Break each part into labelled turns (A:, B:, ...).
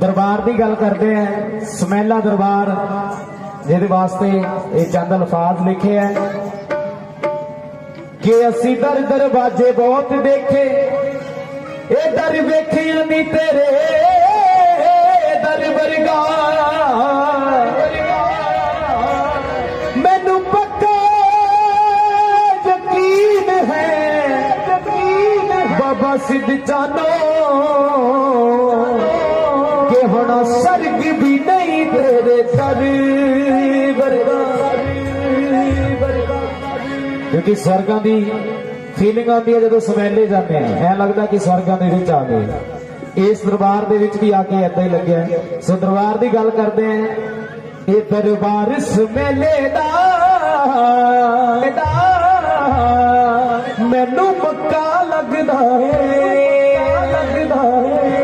A: ਦਰਬਾਰ ਦੀ ਗੱਲ ਕਰਦੇ ਆ, ਸਮੈਲਾ ਦਰਬਾਰ, ਜਿਹਦੇ ਵਾਸਤੇ ਇਹ ਚੰਦ ਅਲਫਾਜ਼ ਲਿਖੇ ਆ। ਕਿ ਅਸੀਂ ਦਰ ਦਰਵਾਜੇ ਬਹੁਤ ਦੇਖੇ, ਇਹ ਦਰ ਵੇਖਿਆ ਨਹੀਂ ਤੇਰੇ ਦਰ ਵਰਗਾ। ਮੈਨੂੰ ਪੱਕਾ ਯਕੀਨ ਹੈ, ਯਕੀਨ ਬਾਬਾ ਸਿੱਧ ਚਾਨੋ ਕਿਉਂਕਿ ਸਵਰਗਾਂ ਦੀ ਫੀਲਿੰਗ ਆਉਂਦੀ ਹੈ ਜਦੋਂ ਸਮੈਲੇ ਜਾਂਦੇ ਆ। ਐ ਲੱਗਦਾ ਕਿ ਸਵਰਗਾਂ ਦੇ ਵਿੱਚ ਆ ਗਏ। ਇਸ ਦਰਬਾਰ ਦੇ ਵਿੱਚ ਵੀ ਆ ਕੇ ਏਦਾਂ ਹੀ ਲੱਗਿਆ। ਸੋ ਦਰਬਾਰ ਦੀ ਗੱਲ ਕਰਦੇ ਆ। ਇਹ ਦਰਬਾਰ ਸਮੈਲੇ ਦਾ ਮੈਨੂੰ ਪੱਕਾ ਲੱਗਦਾ ਏ ਲੱਗਦਾ ਏ।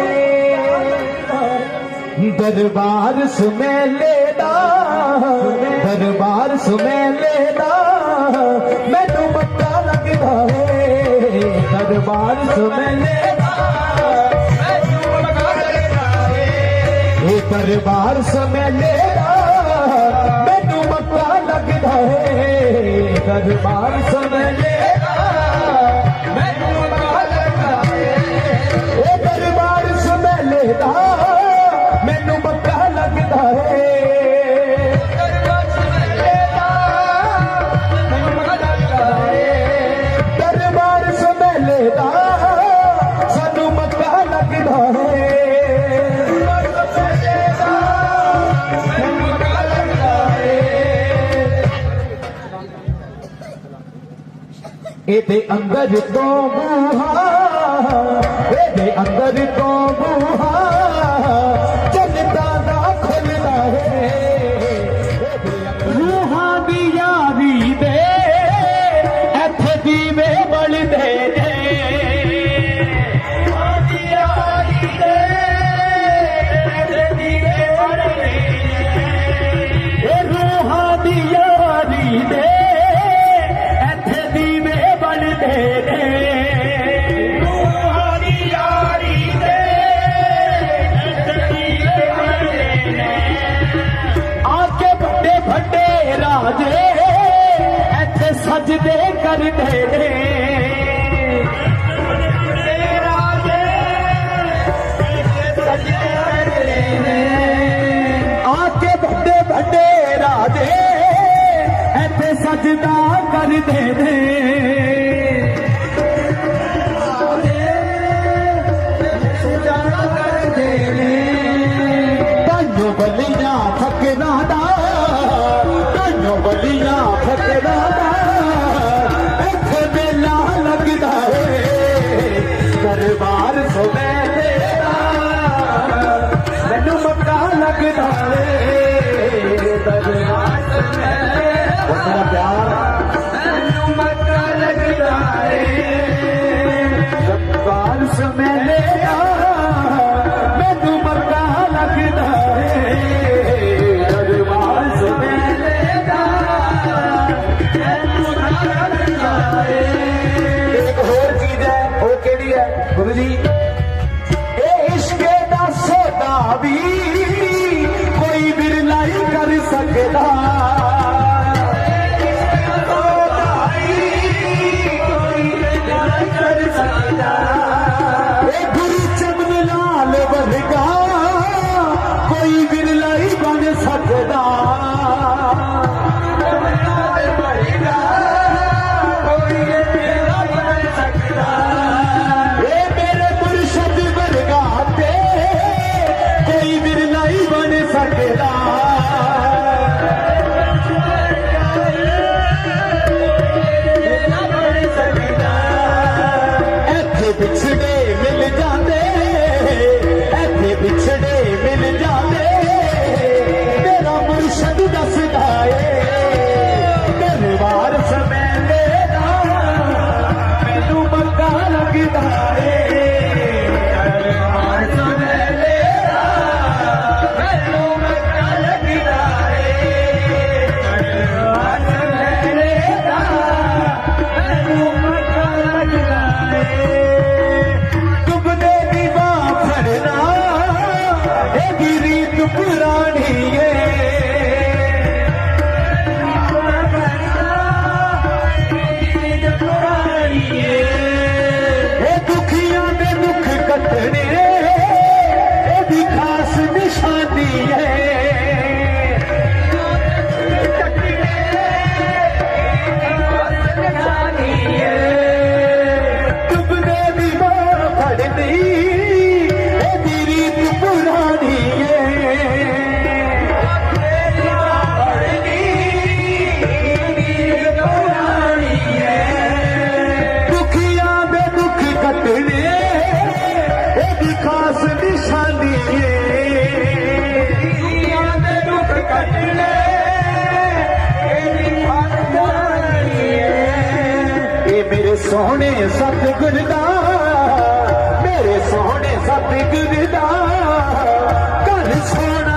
A: ਦਰਬਾਰ ਸਮੈਲੇ ਦਾ, ਦਰਬਾਰ ਸਮੈਲੇ ਦਾ। ਮੈਨੂੰ ਮੱਕਾ ਲੱਗਦਾ ਏ ਦਰਬਾਰ ਸਮੈਲੇ ਦਾ ਮੈਨੂੰ ਮੱਕਾ ਲੱਗਦਾ ਏ ਇਹ ਦਰਬਾਰ ਸਮੈਲੇ ਦਾ ਮੈਨੂੰ ਮੱਕਾ ਲੱਗਦਾ ਏ ਦਰਬਾਰ ਸਮੈਲੇ ਇਹਦੇ ਅੰਦਰ ਤੋਂ ਬੂਹਾ ਇਹਦੇ ਅੰਦਰ ਤੋਂ ਬੂਹਾ ਜਨਤਾ ਦਾ ਖੁੱਲਦਾ ਹੈ ਇਹਦੇ ਅੰਦਰ ਰੂਹਾਂ ਦੀ ਯਾਰੀ ਦੇ, ਇੱਥੇ ਦੀਵੇ ਸਜਦੇ ਕਰਦੇ ਨੇ। ਰਾਜੇ ਇੱਥੇ ਸਜਦੇ ਕਰਦੇ ਨੇ। ਉਹਦਾ ਪਿਆਰ। ਮੈਨੂੰ ਮੱਕਾ ਲੱਗਦਾ ਏ। ਸੋਨੇ ਦਾ ਮੈਨੂੰ ਇੱਥੇ அழகு ராணியே ਸੋਹਣੇ ਸਤਿਗੁਰ ਦਾ ਮੇਰੇ ਸੋਹਣੇ ਸਤਿਗੁਰ ਦਾ ਘਰ ਸੋਹਣਾ